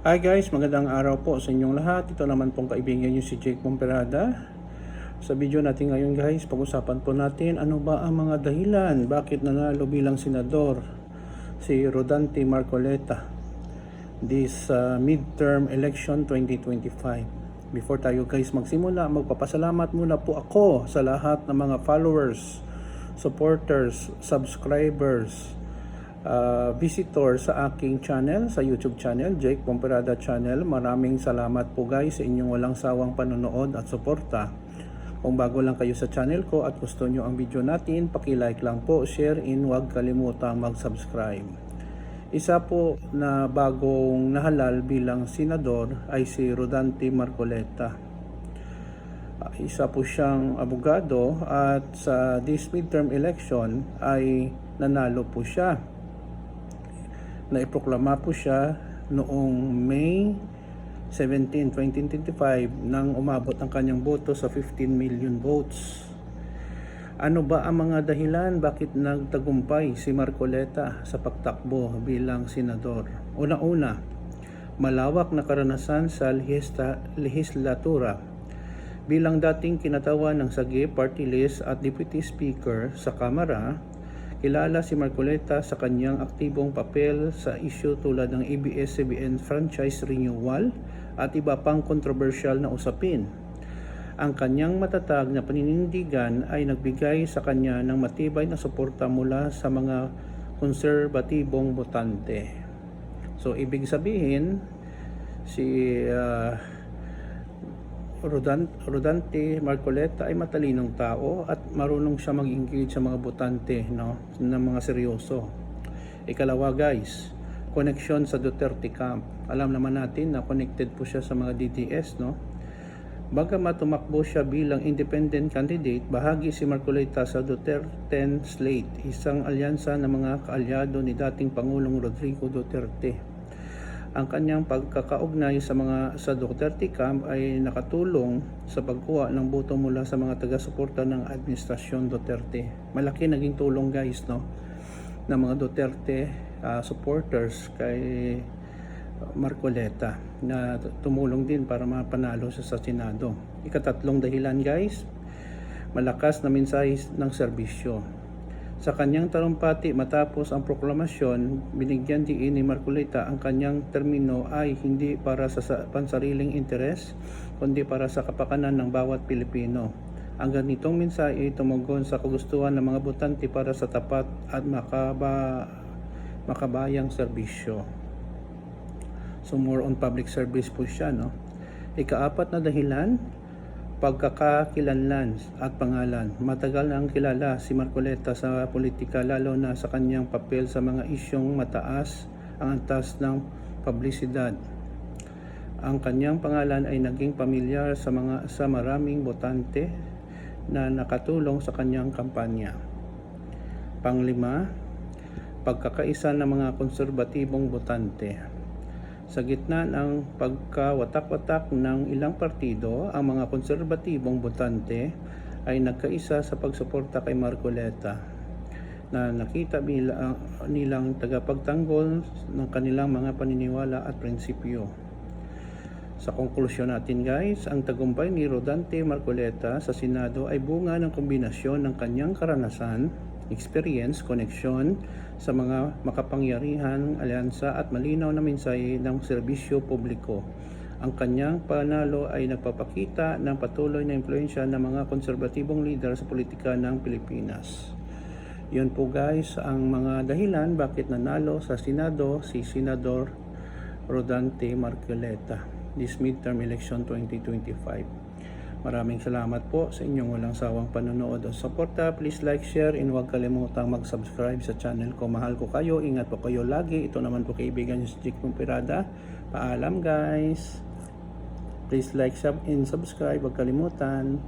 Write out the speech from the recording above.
Hi guys, magandang araw po sa inyong lahat. Ito naman pong kaibigan nyo si Jake Pomperada. Sa video natin ngayon guys, pag-usapan po natin ano ba ang mga dahilan bakit nanalo bilang senador si Rodante Marcoleta this uh, midterm election 2025. Before tayo guys magsimula, magpapasalamat muna po ako sa lahat ng mga followers, supporters, subscribers, uh, visitor sa aking channel, sa YouTube channel, Jake Pomperada Channel. Maraming salamat po guys sa inyong walang sawang panonood at suporta. Kung bago lang kayo sa channel ko at gusto nyo ang video natin, paki-like lang po, share in, huwag kalimutang mag-subscribe. Isa po na bagong nahalal bilang senador ay si Rodante Marcoleta. Uh, Isa po siyang abogado at sa this midterm election ay nanalo po siya naiproklama po siya noong May 17, 2025 nang umabot ang kanyang boto sa 15 million votes. Ano ba ang mga dahilan bakit nagtagumpay si Marcoleta sa pagtakbo bilang senador? Una-una, malawak na karanasan sa lihista, lehislatura bilang dating kinatawan ng Sagi Party List at Deputy Speaker sa Kamara Kilala si Marcoleta sa kanyang aktibong papel sa isyu tulad ng ABS-CBN franchise renewal at iba pang kontrobersyal na usapin. Ang kanyang matatag na paninindigan ay nagbigay sa kanya ng matibay na suporta mula sa mga konserbatibong botante. So ibig sabihin si uh, Rodan, Rodante Marcoleta ay matalinong tao at marunong siya mag-engage sa mga botante no, ng mga seryoso. Ikalawa guys, connection sa Duterte camp. Alam naman natin na connected po siya sa mga DDS no. Bagamat tumakbo siya bilang independent candidate, bahagi si Marcoleta sa Duterte slate, isang alyansa ng mga kaalyado ni dating Pangulong Rodrigo Duterte ang kanyang pagkakaugnay sa mga sa Duterte camp ay nakatulong sa pagkuha ng boto mula sa mga taga-suporta ng administrasyon Duterte. Malaki naging tulong guys no ng mga Duterte uh, supporters kay Marcoleta na tumulong din para mapanalo siya sa Senado. Ikatatlong dahilan guys, malakas na mensahe ng serbisyo. Sa kanyang talumpati matapos ang proklamasyon, binigyan diin ni Marcolita ang kanyang termino ay hindi para sa pansariling interes, kundi para sa kapakanan ng bawat Pilipino. Ang ganitong mensahe tumugon sa kagustuhan ng mga botante para sa tapat at makaba, makabayang serbisyo. So more on public service po siya. No? Ikaapat na dahilan, pagkakakilanlan at pangalan. Matagal na ang kilala si Marcoleta sa politika lalo na sa kanyang papel sa mga isyong mataas ang antas ng publisidad. Ang kanyang pangalan ay naging pamilyar sa mga sa maraming botante na nakatulong sa kanyang kampanya. Panglima, pagkakaisa ng mga konserbatibong botante. Sa gitna ng pagkawatak-watak ng ilang partido, ang mga konserbatibong botante ay nagkaisa sa pagsuporta kay Marcoleta na nakita bilang, nilang tagapagtanggol ng kanilang mga paniniwala at prinsipyo. Sa konklusyon natin guys, ang tagumpay ni Rodante Marcoleta sa Senado ay bunga ng kombinasyon ng kanyang karanasan, experience, koneksyon sa mga makapangyarihan, alyansa at malinaw na mensahe ng serbisyo publiko. Ang kanyang panalo ay nagpapakita ng patuloy na impluensya ng mga konserbatibong leader sa politika ng Pilipinas. Yun po guys ang mga dahilan bakit nanalo sa Senado si Senador Rodante Marcoleta this midterm election 2025. Maraming salamat po sa inyong walang sawang panonood at suporta. Please like, share, and huwag kalimutang mag-subscribe sa channel ko. Mahal ko kayo. Ingat po kayo lagi. Ito naman po kaibigan nyo si Jake Pumpirada. Paalam guys. Please like, sub, and subscribe. Huwag kalimutan.